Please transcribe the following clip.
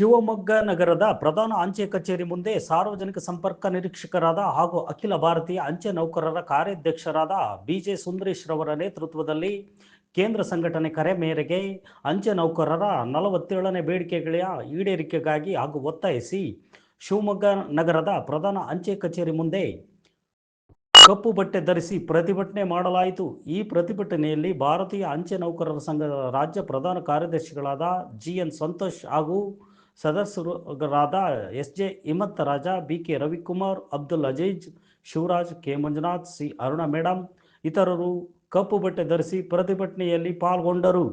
ಶಿವಮೊಗ್ಗ ನಗರದ ಪ್ರಧಾನ ಅಂಚೆ ಕಚೇರಿ ಮುಂದೆ ಸಾರ್ವಜನಿಕ ಸಂಪರ್ಕ ನಿರೀಕ್ಷಕರಾದ ಹಾಗೂ ಅಖಿಲ ಭಾರತೀಯ ಅಂಚೆ ನೌಕರರ ಕಾರ್ಯಾಧ್ಯಕ್ಷರಾದ ಬಿಜೆ ಸುಂದರೇಶ್ ರವರ ನೇತೃತ್ವದಲ್ಲಿ ಕೇಂದ್ರ ಸಂಘಟನೆ ಕರೆ ಮೇರೆಗೆ ಅಂಚೆ ನೌಕರರ ನಲವತ್ತೇಳನೇ ಬೇಡಿಕೆಗಳ ಈಡೇರಿಕೆಗಾಗಿ ಹಾಗೂ ಒತ್ತಾಯಿಸಿ ಶಿವಮೊಗ್ಗ ನಗರದ ಪ್ರಧಾನ ಅಂಚೆ ಕಚೇರಿ ಮುಂದೆ ಕಪ್ಪು ಬಟ್ಟೆ ಧರಿಸಿ ಪ್ರತಿಭಟನೆ ಮಾಡಲಾಯಿತು. ಈ ಪ್ರತಿಭಟನೆಯಲ್ಲಿ ಭಾರತೀಯ ಅಂಚೆ ನೌಕರರ ಸಂಘದ ರಾಜ್ಯ ಪ್ರಧಾನ ಕಾರ್ಯದರ್ಶಿಗಳಾದ ಜಿ ಎನ್ ಸಂತೋಷ್ ಹಾಗೂ ಸದಸ್ಯರಾದ S J Imath Raja B K Ravikumar, Abdul Aziz, Shivaraj K. Manjunath, C. Aruna madam ಇತರರು ಕಪ್ಪು ಬಟ್ಟೆ ಧರಿಸಿ ಪ್ರತಿಭಟನೆಯಲ್ಲಿ ಪಾಲ್ಗೊಂಡರು.